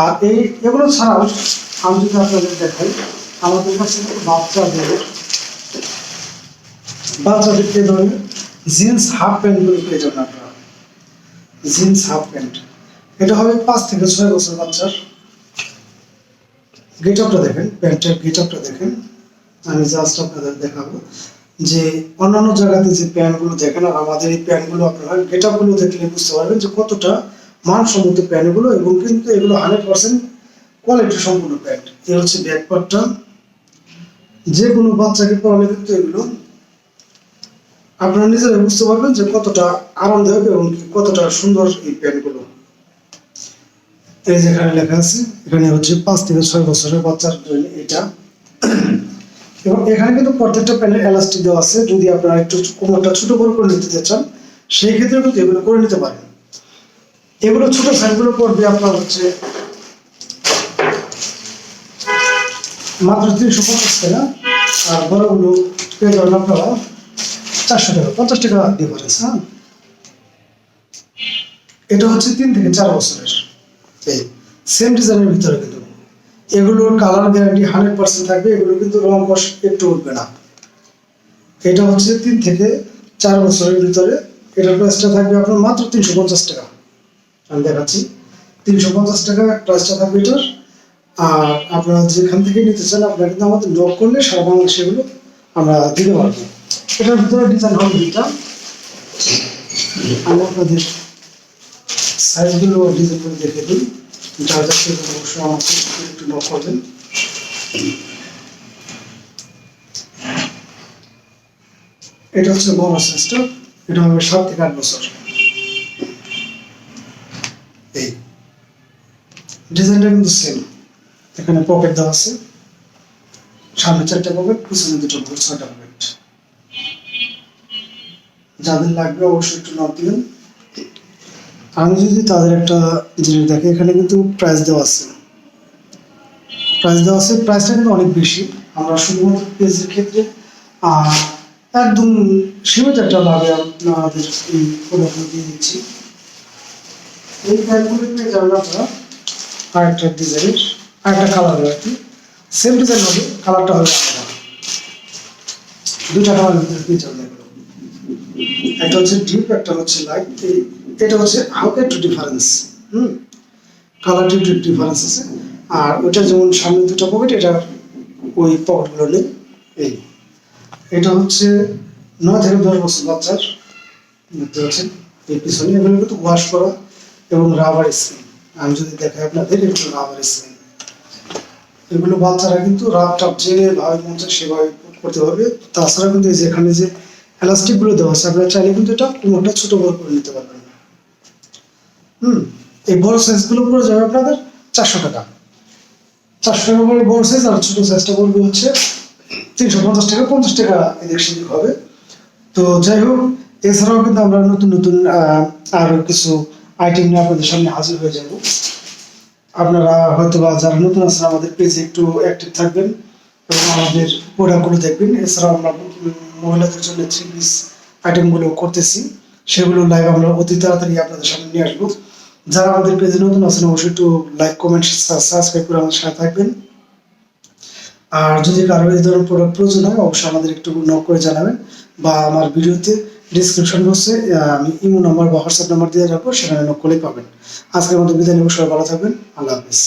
আর এই এগুলো ছাড়াও আমি যদি আপনাদের দেখাই, আমাদের কাছে বাচ্চাদের বাচ্চাদের এই ধরনের জিন্স হাফ প্যান্টগুলো পেয়ে যাবেন আপনারা। Jeans half pant. এটা হবে পাঁচ থেকে ছয় বছর বাচ্চার। গেট আপটা দেখেন, প্যান্টের গেট আপটা দেখেন। আমি জাস্ট আপনাদের দেখাবো যে অন্যান্য জায়গাতে যে প্যান্টগুলো দেখেন, আর আমাদের এই প্যান্টগুলো আপনারা গেট আপগুলো দেখলে বুঝতে পারবেন যে কতটা মানসম্মত প্যান্টগুলো এবং কিন্তু এগুলো হান্ড্রেড পার্সেন্ট কোয়ালিটি সম্পূর্ণ প্যান্ট। এ হচ্ছে ব্যাক পার্টটা যে কোনো বাচ্চাকে পড়ালে কিন্তু এগুলো আপনারা নিজেরা বুঝতে পারবেন যে কতটা আরামদায়ক এবং কতটা সুন্দর এই প্যান্টগুলো। এই যেখানে লেখা আছে, এখানে হচ্ছে পাঁচ থেকে ছয় বছরের বাচ্চার জন্য এটা। এবং এখানে কিন্তু প্রত্যেকটা প্যান্টের এলাস্টিক দেওয়া আছে। যদি আপনারা একটু কোমরটা ছোট বড় করে নিতে চান, সেই ক্ষেত্রে কিন্তু এগুলো করে নিতে পারেন। এগুলো ছোট সাইজগুলো পড়বে আপনার হচ্ছে মাত্র তিনশো পঞ্চাশ টাকা, আর বড়গুলো পেয়ে যাবেন আপনারা চারশো টাকা, পঞ্চাশ টাকা ডিফারেন্স হ্যাঁ? এটা হচ্ছে তিন থেকে চার বছরের এই সেম ডিজাইনের ভিতরে কিন্তু। এগুলোর কালার গ্যারান্টি হান্ড্রেড পার্সেন্ট থাকবে, এগুলো কিন্তু রং কষ একটু উঠবে না। এটা হচ্ছে তিন থেকে চার বছরের ভিতরে, এটার প্রাইসটা থাকবে আপনার মাত্র তিনশো পঞ্চাশ টাকা। আমি দেখাচ্ছি। তিনশো পঞ্চাশ টাকা প্রাইসটা থাকবে এটার আর আপনারা যেখান থেকে নিতে চান, আপনারা কিন্তু আমাদের নক করলে সারা বাংলাদেশে এগুলো আমরা দিতে পারব। এটার ভিতরে ডিজাইন হবে দুইটা। আমি আপনাদের সাইজগুলো ডিজাইন করে দেখে দিই। যার যা সেগুলো অবশ্যই আমাকে একটু নক করবেন এটা হচ্ছে বড় সাইজটা এটা হবে সাত থেকে আট বছর। ডিজাইনটা কিন্তু সেম এখানে পকেট দেওয়া আছে। সামনে চারটা পকেট পিছনে দুটো পকেট ছয়টা পকেট যাদের লাগবে অবশ্যই একটু নক দিবেন। আমি যদি তাদের একটা জিনিস দেখি, এখানে কিন্তু প্রাইস দেওয়া আছে। প্রাইস দেওয়া আছে প্রাইসটা কিন্তু অনেক বেশি। আমরা শুধুমাত্র পেজের ক্ষেত্রে একদম সীমিত একটা লাভে আপনাদের এই প্রোডাক্টগুলো দিয়ে দিচ্ছি। এই প্যান্টগুলো পেয়ে যাবেন আপনারা আরেকটা ডিজাইনের আরেকটা কালারের আর কি। সেম ডিজাইন হবে কালারটা হবে দুটা কালার ভিতরে পেয়ে একটা হচ্ছে ডিপ একটা হচ্ছে লাইট এটা হচ্ছে হালকা একটু ডিফারেন্স হুম? কালারটি একটু ডিফারেন্স আছে। আর ওটা যেমন সামনে দুটো পকেট এটার ওই পকেটগুলো নেই। এই, এটা হচ্ছে নয় থেকে দশ বছর বাচ্চার দেখতে পাচ্ছেন এই পিছনে। এগুলো কিন্তু ওয়াশ করা এবং রাবার স্ক্রিন আমি যদি দেখাই আপনাদের, এগুলো রাবার স্ক্রিন এগুলো বাচ্চারা কিন্তু রাব টাপ যেভাবে মন চায় সেভাবে করতে পারবে। তাছাড়া কিন্তু এই যে এখানে যে এলাস্টিকগুলো দেওয়া আছে, আপনারা চাইলে কিন্তু এটা কোমরটা ছোট বড় করে নিতে পারবেন। হুম, এই বড় যাবে আপনাদের চারশো টাকা। চারশো টাকা করে বড় সাইজ আর সাইজটা হচ্ছে তিনশো পঞ্চাশ টাকা পঞ্চাশ টাকা এদিক সেদিক হবে। তো যাই হোক, এছাড়াও কিন্তু আমরা নতুন নতুন আরও কিছু আইটেম নিয়ে আপনাদের সামনে হাজির হয়ে যাব। আপনারা হয়তো বা যারা নতুন আছেন, আমাদের পেজে একটু অ্যাক্টিভ থাকবেন এবং আমাদের প্রোডাক্টগুলো দেখবেন। এছাড়াও আমরা মহিলাদের জন্য থ্রি পিস আইটেমগুলো করতেছি। সেগুলো লাইভ আমরা অতি তাড়াতাড়ি আপনাদের সামনে নিয়ে আসব। যারা আমাদের পেজে নতুন আছেন, অবশ্যই একটু লাইক কমেন্ট সাবস্ক্রাইব করে আমাদের সাথে থাকবেন। আর যদি কারও এই ধরনের প্রোডাক্ট প্রয়োজন হয়, অবশ্যই আমাদের একটু নক করে জানাবেন বা আমার ভিডিওতে ডিসক্রিপশন বক্সে আমি ইমো নাম্বার বা হোয়াটসঅ্যাপ নাম্বার দিয়ে রাখব, সেখানে নকলেই পাবেন আজকের মতো বিদায় নেব, সবাই ভালো থাকবেন। আল্লাহ হাফিজ।